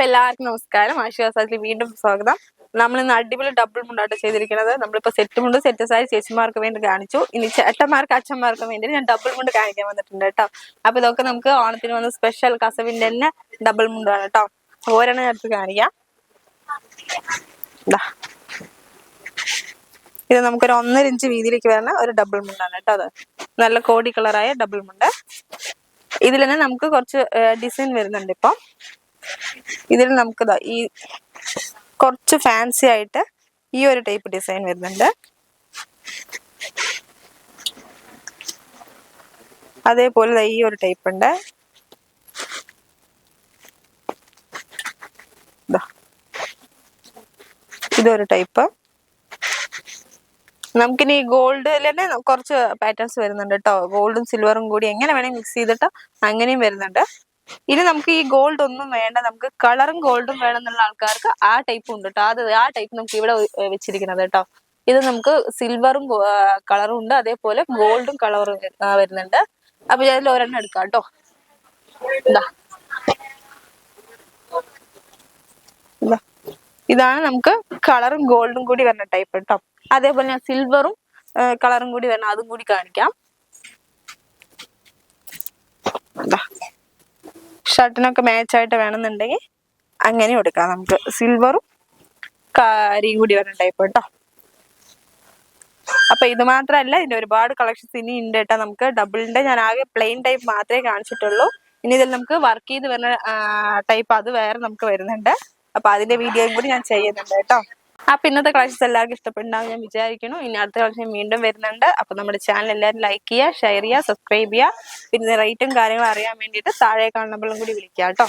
അപ്പൊ എല്ലാവർക്കും നമസ്കാരം. ആശ്വാസത്തിൽ വീണ്ടും സ്വാഗതം. നമ്മൾ ഇന്ന് അടിപൊളി ഡബിൾ മുണ്ടാട്ട് ചെയ്തിരിക്കുന്നത്. നമ്മളിപ്പോ സെറ്റ് മുണ്ട് സെറ്റ് സാരി ചേച്ചിമാർക്ക് വേണ്ടി കാണിച്ചു. ഇനി ചേട്ടന്മാർക്ക് അച്ഛന്മാർക്കും വേണ്ടി ഞാൻ ഡബിൾ മുണ്ട് കാണിക്കാൻ വന്നിട്ടുണ്ട് കേട്ടോ. അപ്പൊ ഇതൊക്കെ നമുക്ക് ഓണത്തിന് വന്ന സ്പെഷ്യൽ കസവിന്റെ തന്നെ ഡബിൾ മുണ്ടാണ് കേട്ടോ. ഓരോ ഞാൻ കാണിക്കാം. ഇത് നമുക്കൊരു ഒന്നര ഇഞ്ച് വീതിയിലേക്ക് വരുന്ന ഒരു ഡബിൾ മുണ്ടാണ് കേട്ടോ അത്. നല്ല കോടി കളറായ ഡബിൾ മുണ്ട്. ഇതിൽ തന്നെ നമുക്ക് കുറച്ച് ഡിസൈൻ വരുന്നുണ്ട് ഇപ്പം. ഇതിൽ നമുക്ക് ഈ കുറച്ച് ഫാൻസി ആയിട്ട് ഈ ഒരു ടൈപ്പ് ഡിസൈൻ വരുന്നുണ്ട്. അതേപോലെ ഈ ഒരു ടൈപ്പ് ഉണ്ട്. ഇതൊരു ടൈപ്പ് നമുക്കിനി ഗോൾഡ് തന്നെ കുറച്ച് പാറ്റേൺസ് വരുന്നുണ്ട് കേട്ടോ ഗോൾഡും സിൽവറും കൂടി എങ്ങനെ വേണമെങ്കിൽ മിക്സ് ചെയ്തിട്ട് അങ്ങനെയും വരുന്നുണ്ട്. ഇനി നമുക്ക് ഈ ഗോൾഡ് ഒന്നും വേണ്ട നമുക്ക് കളറും ഗോൾഡും വേണം എന്നുള്ള ആൾക്കാർക്ക് ആ ടൈപ്പ് ഉണ്ട് കേട്ടോ അത് ആ ടൈപ്പ് നമുക്ക് ഇവിടെ വെച്ചിരിക്കുന്നത് കേട്ടോ ഇത് നമുക്ക് സിൽവറും കളറും ഉണ്ട്. അതേപോലെ ഗോൾഡും കളറും വരുന്നുണ്ട്. അപ്പൊ ഞാൻ ഒരെണ്ണം എടുക്കാം കേട്ടോ ഇതാ. ഇതാ. ഇതാണ് നമുക്ക് കളറും ഗോൾഡും കൂടി വരുന്ന ടൈപ്പ് കേട്ടോ അതേപോലെ ഞാൻ സിൽവറും കളറും കൂടി വരണം അതും കൂടി കാണിക്കാം. ഇതാ. ഷർട്ടിനൊക്കെ മാച്ച് ആയിട്ട് വേണമെന്നുണ്ടെങ്കിൽ അങ്ങനെ എടുക്കാം. നമുക്ക് സിൽവറും കാരിയും കൂടി വരുന്ന ടൈപ്പ് കേട്ടോ അപ്പൊ ഇത് മാത്രമല്ല ഇതിന്റെ ഒരുപാട് കളക്ഷൻസ് ഇനി ഉണ്ട് കേട്ടോ നമുക്ക് ഡബിളിന്റെ ഞാൻ ആകെ പ്ലെയിൻ ടൈപ്പ് മാത്രമേ കാണിച്ചിട്ടുള്ളൂ. ഇനി ഇതിൽ നമുക്ക് വർക്ക് ചെയ്ത് വരുന്ന ടൈപ്പ് അത് വേറെ നമുക്ക് വരുന്നുണ്ട്. അപ്പൊ അതിന്റെ വീഡിയോയും കൂടി ഞാൻ ചെയ്യുന്നുണ്ട് കേട്ടോ അപ്പൊ ഇന്നത്തെ കളക്ഷൻസ് എല്ലാവർക്കും ഇഷ്ടപ്പെടുണ്ടാവും ഞാൻ വിചാരിക്കുന്നു. ഇനി അടുത്ത കളക്ഷൻ വീണ്ടും വരുന്നുണ്ട്. അപ്പൊ നമ്മുടെ ചാനൽ എല്ലാവരും ലൈക്ക് ചെയ്യുക ഷെയർ ചെയ്യുക സബ്സ്ക്രൈബ് ചെയ്യുക. പിന്നെ റേറ്റും കാര്യങ്ങളും അറിയാൻ വേണ്ടിയിട്ട് താഴെ കാണുമ്പോഴും കൂടി വിളിക്കാം കേട്ടോ.